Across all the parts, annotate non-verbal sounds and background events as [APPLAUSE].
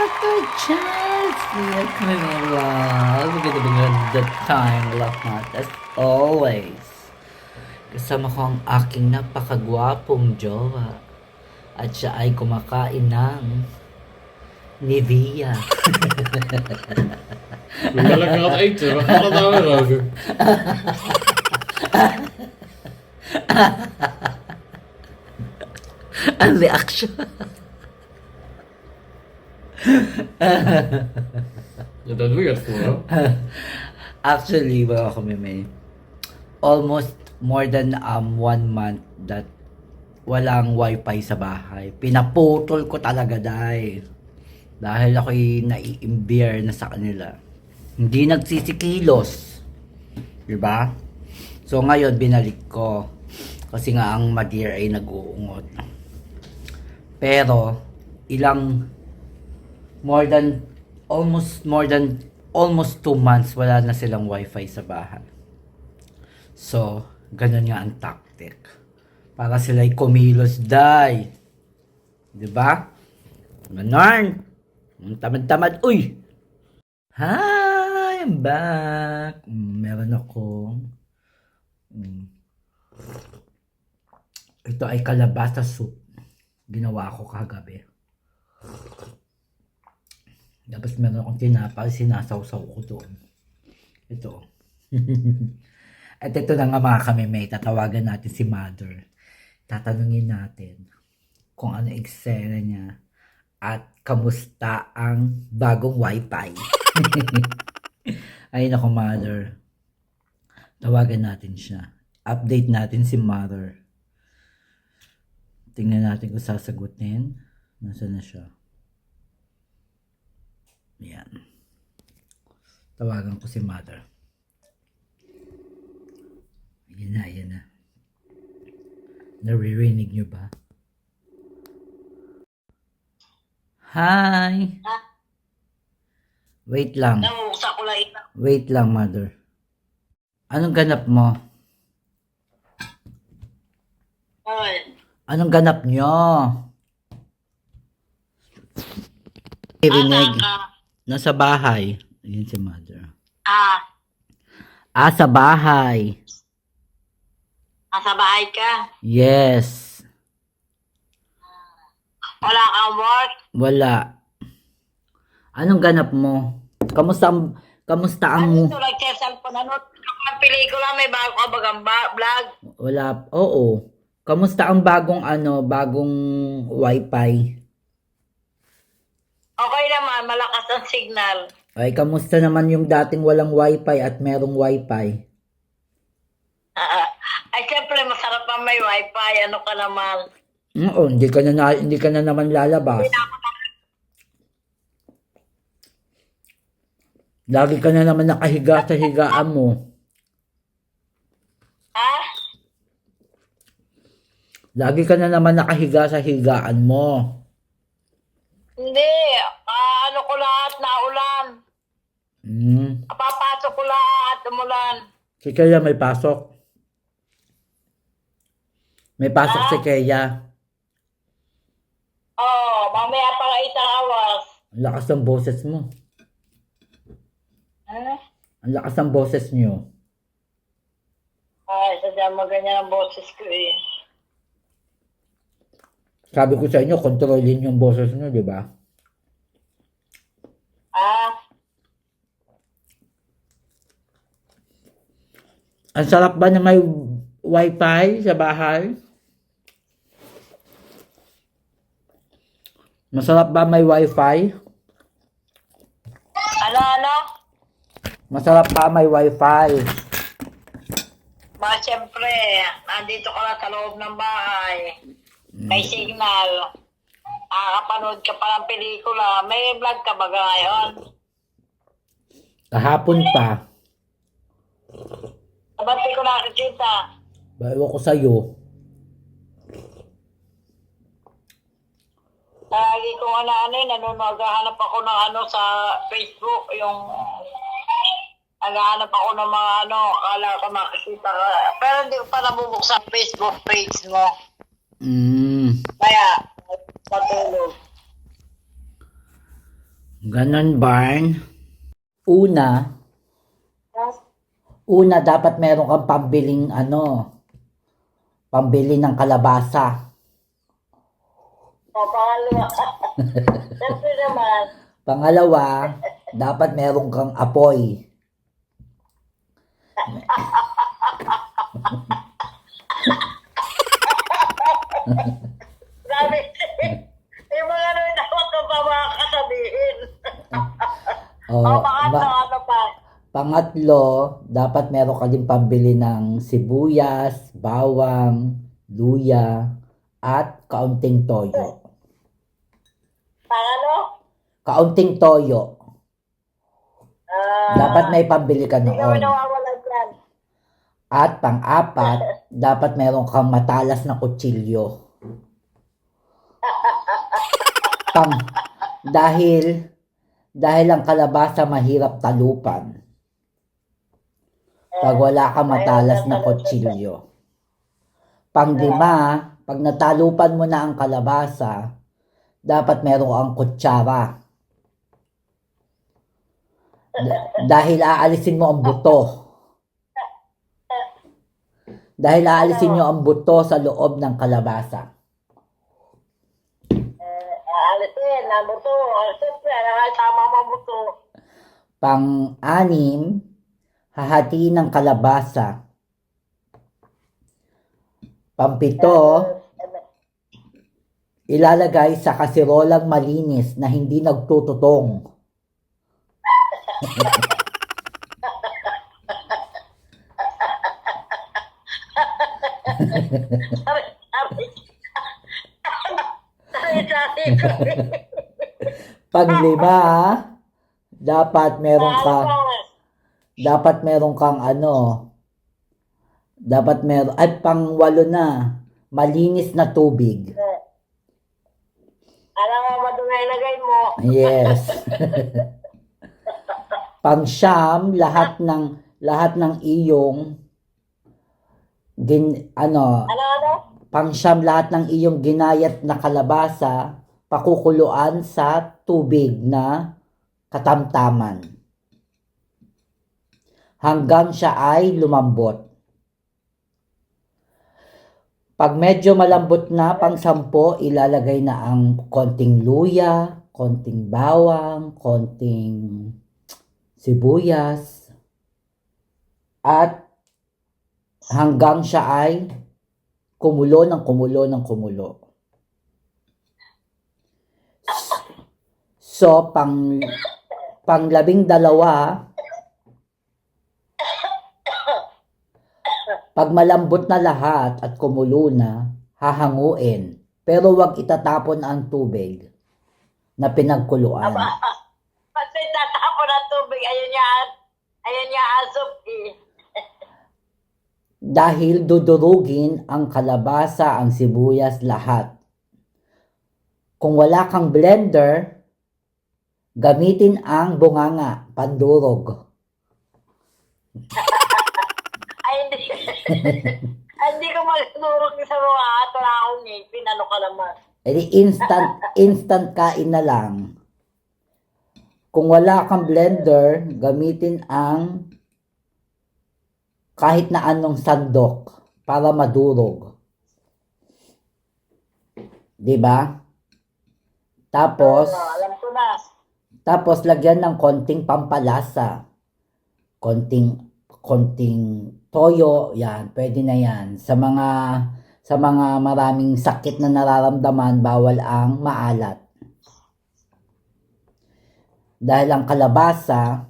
Good chance! Yes, my love. Maganda maganda time, love not as always. Kasama ko ang aking napakagwapong jowa. At siya ay kumakain ng Nivea. Wil je lekker wat eten? Waar gaat het nou weer over? ang reaction. Het voor, hè? Actually, mga kameme, almost more than um, one month that walang wifi sa bahay. Pinaputol ko talaga dahil. Dahil ako'y nai-imbir na sa kanila. Hindi nagsisikilos. Diba? So ngayon, binalik ko. Kasi nga ang Madeira ay nag-uungot. Pero, ilang more than almost more than almost two months wala na silang wifi sa bahay. So, ganun nga ang tactic. Para sila'y kumilos die. Di ba? Ganon. Ang tamad-tamad. Uy! Hi! I'm back. Meron akong ito ay kalabasa soup. Ginawa ko kagabi. Tapos meron akong tinapay, sinasawsaw ko doon. Ito. [LAUGHS] At ito na nga mga kami, may tatawagan natin si Mother. Tatanungin natin kung ano eksena niya at kamusta ang bagong wifi. [LAUGHS] Ay nako Mother. Tawagan natin siya. Update natin si Mother. Tingnan natin kung sasagutin. Nasaan na siya? Yan. Tawagan ko si mother. Yan na, yan na. Naririnig niyo ba? Hi! Wait lang. Wait lang, mother. Anong ganap mo? Anong ganap nyo? Irinig. ka. Nasa bahay. Ayan si mother. Ah, Ah, sa bahay. nasa bahay ka. Yes. Wala kang work. Wala. Anong ganap mo? Kamusta ang, kamusta ang, Ano ito, nag-cellphone, ano? Ang pelikula, may bago ka bagang ba- vlog. wala, oo. Kamusta ang bagong ano, bagong wifi? Okay naman, malakas ang signal. Ay, kamusta naman yung dating walang wifi at merong wifi? Ah, ay, siyempre, masarap ang may wifi. Ano ka naman? Oo, hindi ka na, na- hindi ka na naman lalabas. Lagi ka na naman nakahiga sa higaan mo. Ha? Lagi ka na naman nakahiga sa higaan mo. Hindi. Ah, ano ko lahat, naulan. Hmm. Papasok ko lahat, umulan. Si Kaya may pasok. May pasok si Kaya. Oh, mamaya pa isang awas. Ang lakas ng boses mo. Ha? Ang lakas ng boses niyo. Ay, sadya mo ganyan ang boses ko eh. Sabi ko sa inyo, kontrolin yung boses niyo, di ba? Ah, Ang sarap ba na may wifi sa bahay? Masarap ba may wifi? ano, ano? Masarap ba may wifi? Ba, siyempre, nandito ka na sa loob ng bahay. May signal. Nakakapanood ka pa ng pelikula. May vlog ka ba ngayon? Kahapon pa. Ba't di ko nakikita? Bawa ko sa'yo. Lagi kong ano-ano eh, nanonood, naghahanap ako ng ano sa Facebook, yung naghahanap ako ng mga ano, akala ko makikita ka. Pero hindi ko pa nabubuksan ang Facebook page mo. Mm. Kaya, matulog. Ganon, Barn. Una, una dapat meron kang pambiling ano, pambili ng kalabasa. Pangalawa. [LAUGHS] Siyempre naman. Pangalawa, dapat meron kang apoy. Grabe. [LAUGHS] O, O, pangatlo, ma- ano pa? pangatlo, dapat meron ka din pambili ng sibuyas, bawang, luya, at kaunting toyo. Pangano? Kaunting toyo. Ah, Dapat may pambili ka noon. At pang-apat, [LAUGHS] dapat meron kang matalas na kutsilyo. [LAUGHS] Pang, dahil, dahil ang kalabasa mahirap talupan. Pag wala kang matalas na kutsilyo. Panglima, pag natalupan mo na ang kalabasa, dapat meron kang kutsara. Da- dahil aalisin mo ang buto. Dahil aalisin nyo ang buto sa loob ng kalabasa. Eh, ang buto. Siyempre, nakasama mo buto. Pang-anim, hahati ng kalabasa. Pampito, ilalagay sa kasirolang malinis na hindi nagtututong. Sabi, sabi. Sabi, sabi. Panglima, dapat meron ka, Ano? dapat meron kang ano, dapat meron, at pangwalo na, malinis na tubig. Alam mo, madumi ilagay mo. Yes. [LAUGHS] Pangsyam, lahat ng lahat ng iyong gin, ano, Ano, ano? pangsyam lahat ng iyong ginayat na kalabasa pakukuluan sa tubig na katamtaman. Hanggang siya ay lumambot. Pag medyo malambot na, pang sampo, ilalagay na ang konting luya, konting bawang, konting sibuyas, at hanggang siya ay kumulo ng kumulo ng kumulo. So, pang, pang labing dalawa, pag malambot na lahat at kumulo na, hahanguin. Pero wag itatapon ang tubig na pinagkuluan. Kasi tatapon ng tubig. Ayun niya, ayun niya asop eh. Dahil dudurugin ang kalabasa, ang sibuyas, lahat. Kung wala kang blender, gamitin ang bunganga, pandurog. Ay, hindi. [LAUGHS] Ay, hindi ko magsurok sa mga ato na akong ngipin. Ano ka naman? Edi instant, instant kain na lang. Kung wala kang blender, gamitin ang kahit na anong sandok para madurog. 'Di ba? Tapos, Ano, alam ko na. Tapos lagyan ng konting pampalasa. Konting konting toyo, yan, pwede na yan. Sa mga sa mga maraming sakit na nararamdaman, bawal ang maalat. Dahil ang kalabasa,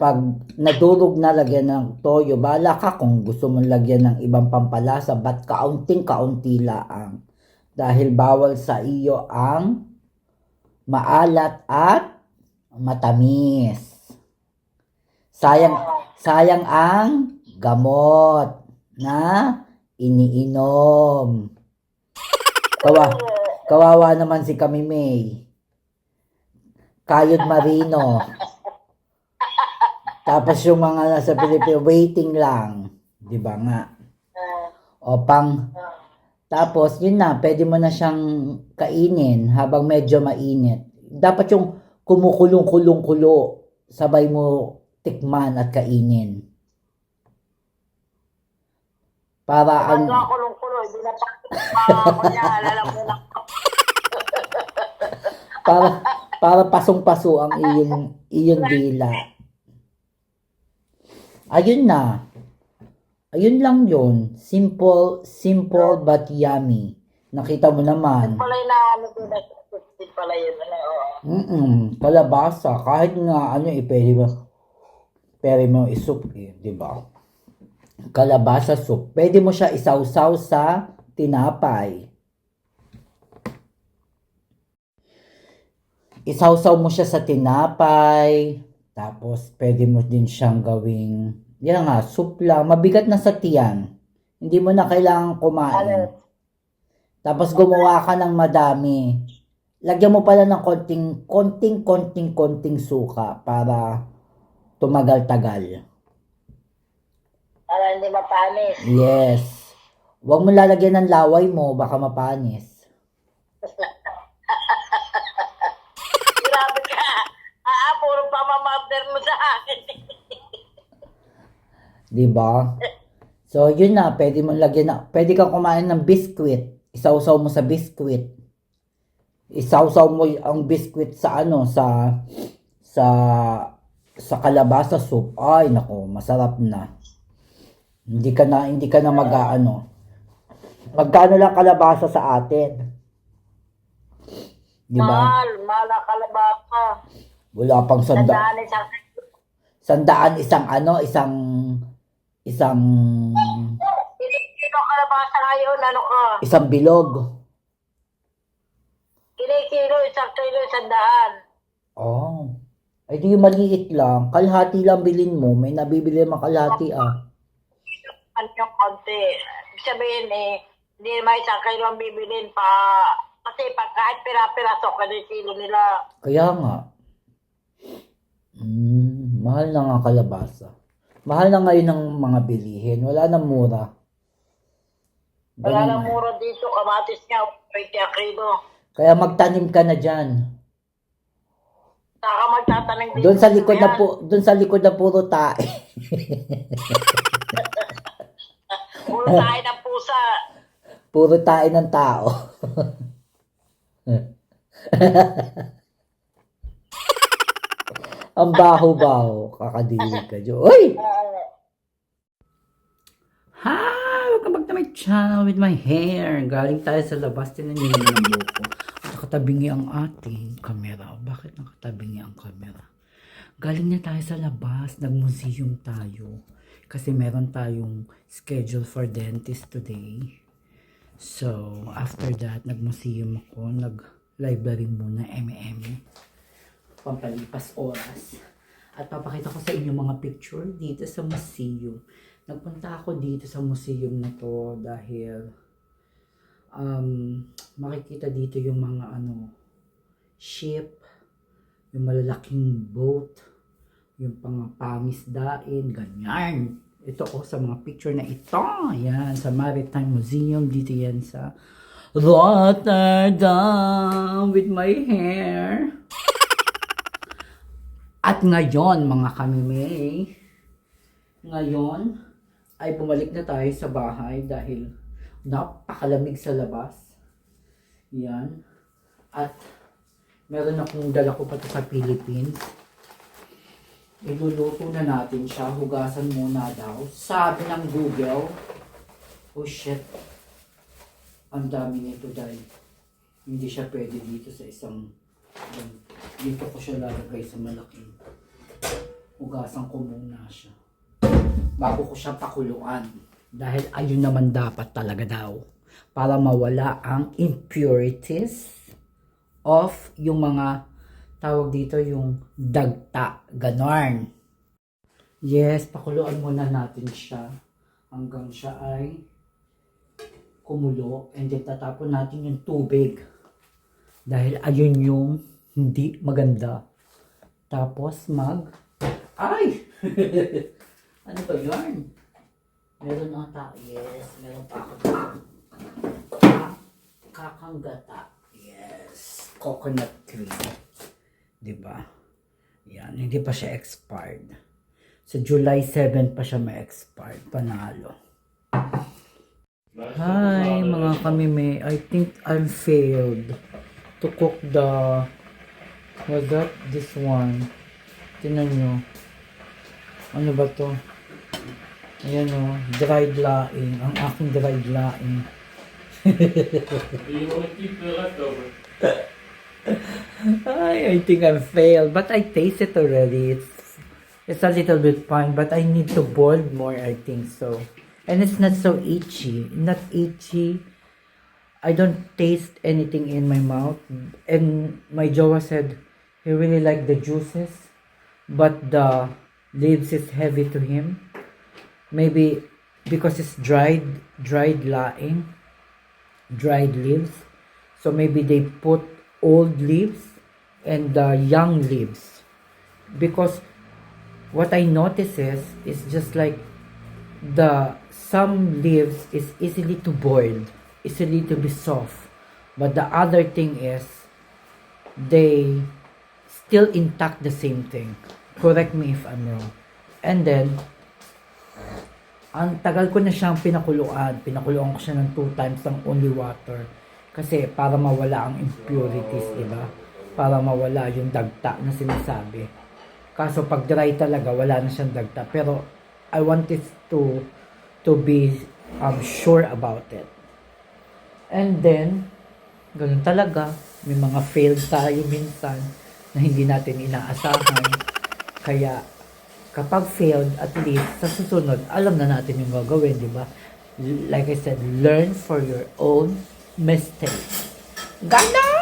pag nadurog na lagyan ng toyo, bala ka kung gusto mong lagyan ng ibang pampalasa, ba't kaunting-kaunti laang. Dahil bawal sa iyo ang maalat at matamis. Sayang, sayang ang gamot na iniinom. Kawa, kawawa naman si Kami May. Kayod Marino. Tapos yung mga nasa Pilipinas, waiting lang. Di ba nga? O pang, tapos yun na, pwede mo na siyang kainin habang medyo mainit. Dapat yung kumukulong-kulong-kulo, sabay mo tikman at kainin. Para Ano ano, kulong-kulo, hindi na pa niya, alam mo na. [LAUGHS] para para pasong-paso ang iyong iyong dila. Ayun na. Ayun lang yun. Simple, simple but yummy. Nakita mo naman. Pala na ano ko na pala yun. Ano, oo. Mm kalabasa. Kahit nga ano eh, pwede mo, pwede mo isup eh, di ba? Kalabasa soup. Pwede mo siya isawsaw sa tinapay. Isawsaw mo siya sa tinapay. Tapos, pwede mo din siyang gawing, yan nga, soup lang. Mabigat na sa tiyan. Hindi mo na kailangan kumain. Tapos, gumawa ka ng madami. Lagyan mo pala ng konting, konting, konting, konting suka para tumagal-tagal. Para hindi mapanis. Yes. Huwag mo lalagyan ng laway mo, baka mapanis. [LAUGHS] Grabe ka. Ah, puro pamamother mo sa akin. Di ba? So, yun na. Pwede mo lagyan na. Pwede kang kumain ng biscuit. Isawsaw mo sa biscuit. Isawsaw mo ang biscuit sa ano, sa, sa, sa kalabasa soup. Ay, nako, masarap na. Hindi ka na, hindi ka na mag-ano. Magkano lang kalabasa sa atin? Di ba? Mahal, mahal ang kalabasa. Wala pang sanda. Tandaan isang Sandaan isang ano, isang, isang, Kilo kalabasa ngayon, ano ka? isang bilog. Kilo-kilo, isang kilo, isang daan. Oh. Ay di maliit lang. Kalahati lang bilin mo. May nabibili naman kalahati ah. Ano yung konti. Ibig sabihin eh, hindi naman isang kilo ang bibilin pa. Kasi pag kahit pira-piraso ka din kilo nila. Kaya nga. Mm, mahal na nga kalabasa. Mahal na ngayon ng mga bilihin. Wala na mura. Wala Ganun nang na. mura dito, kamatis niya, 20 ang kilo. Kaya magtanim ka na dyan. Saka magtatanim dito. Doon sa likod na po, doon sa likod na puro tae. [LAUGHS] Puro tayo ng pusa. Puro tae ng tao. [LAUGHS] Ang baho-baho. Kakadili ka, Jo. Uy! Hi! Welcome back to my channel with my hair. Galing tayo sa labas. Tinan niyo naman ang buhok ko. Nakatabingi ang ating kamera. Bakit nakatabingi ang kamera? Galing na tayo sa labas. Nag-museum tayo. Kasi meron tayong schedule for dentist today. So, after that, nag-museum ako. Nag-library muna, M&M pampalipas oras. At papakita ko sa inyo mga picture dito sa museum. Nagpunta ako dito sa museum na to dahil um, makikita dito yung mga ano, ship, yung malalaking boat, yung pang pangisdain, ganyan. Ito ko sa mga picture na ito. Yan, sa Maritime Museum. Dito yan sa Rotterdam with my hair. At ngayon, mga kamimay, ngayon ay bumalik na tayo sa bahay dahil napakalamig sa labas. Yan. At meron akong dala ko pa to sa Philippines. Iluluto na natin siya. Hugasan muna daw. Sabi ng Google, oh shit, ang dami nito dahil hindi siya pwede dito sa isang dito ko siya lalagay sa malaking hugasan ko muna siya. Bago ko siya pakuluan. Dahil ayun naman dapat talaga daw. Para mawala ang impurities of yung mga tawag dito yung dagta. Ganon yes pakuluan muna natin siya. Hanggang siya ay kumulo. And then tatapon natin yung tubig. Dahil ayun yung hindi maganda. Tapos mag... Ay! [LAUGHS] ano ba yun? Meron ata. Yes, meron pa ako Kakanggata. Yes. Coconut cream. 'Di ba? Yan, hindi pa siya expired. Sa July 7 pa siya ma-expired. Panalo. Hi, mga kamime. I think I'm failed to cook the... Was that this one? Tingnan nyo. Ano ba to? Ayan o, dried laing. Ang aking dried laing. [LAUGHS] Leftover? I, I think I'm failed, but I taste it already. It's it's a little bit fine, but I need to boil more. I think so, and it's not so itchy. Not itchy. I don't taste anything in my mouth, and my Jowa said he really liked the juices, but the leaves is heavy to him. Maybe because it's dried, dried laing, dried leaves. So maybe they put old leaves and the young leaves. Because what I notice is, is just like the some leaves is easily to boil, easily to be soft. But the other thing is they still intact the same thing. Correct me if I'm wrong. And then ang tagal ko na siyang pinakuluan. Pinakuluan ko siya ng two times ng only water. Kasi para mawala ang impurities, di ba? Para mawala yung dagta na sinasabi. Kaso pag dry talaga, wala na siyang dagta. Pero I want it to to be um, sure about it. And then, ganun talaga. May mga failed tayo minsan na hindi natin inaasahan. Kaya, kapag failed, at least, sa susunod, alam na natin yung gagawin, di ba? Like I said, learn for your own mistakes. Ganon!